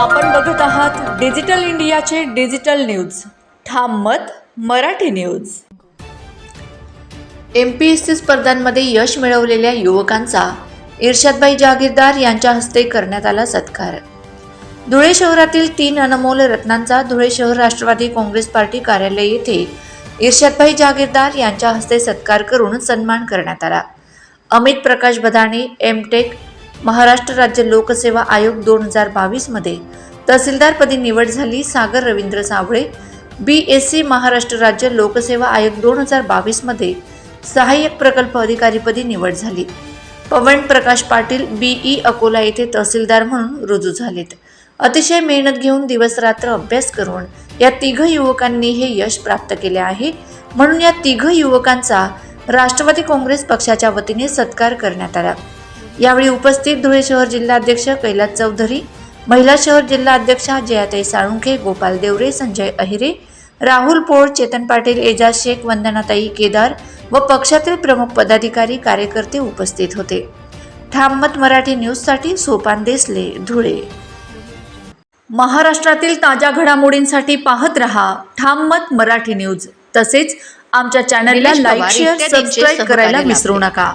आपण बघत आहात डिजिटल इंडियाचे डिजिटल न्यूज. ठाम मत Marathi news. M P S C स्पर्धांमध्ये यश मिळवलेल्या युवकांचा इर्शादभाई जागीरदार यांच्या हस्ते करण्यात आला सत्कार. धुळे शहरातील तीन अनमोल रत्नांचा धुळे शहर राष्ट्रवादी काँग्रेस पार्टी कार्यालय येथे इर्शादभाई जागीरदार यांच्या हस्ते सत्कार करून सन्मान करण्यात आला. अमित प्रकाश बदाणे एम टेक महाराष्ट्र राज्य लोकसेवा आयोग दोन हजार बावीसमध्ये तहसीलदारपदी निवड झाली Sagar Ravindra Sawale. B S C Maharashtra राज्य लोकसेवा आयोग दोन हजार बावीसमध्ये सहाय्यक प्रकल्प अधिकारीपदी निवड झाली. पवन प्रकाश पाटील बीई अकोला येथे तहसीलदार म्हणून रुजू झालेत. अतिशय मेहनत घेऊन दिवसरात्र अभ्यास करून या तिघ युवकांनी हे यश प्राप्त केले आहे. म्हणून या तिघ युवकांचा राष्ट्रवादी काँग्रेस पक्षाच्या वतीने सत्कार करण्यात आला. यावेळी उपस्थित धुळे शहर जिल्हाध्यक्ष कैलास चौधरी महिला शहर जिल्हा अध्यक्षा जयाताई साळुंखे गोपाल देवरे संजय अहिरे राहुल पोळ चेतन पाटील एजाज शेख वंदनाताई केदार व पक्षातील प्रमुख पदाधिकारी कार्यकर्ते उपस्थित होते. ठाममत मराठी न्यूजसाठी सोपान देसले धुळे. महाराष्ट्रातील ताज्या घडामोडींसाठी पाहत रहा ठाम मत मराठी न्यूज. तसेच आमच्या चॅनलला लाईक शेअर सबस्क्राईब करायला विसरू. नका.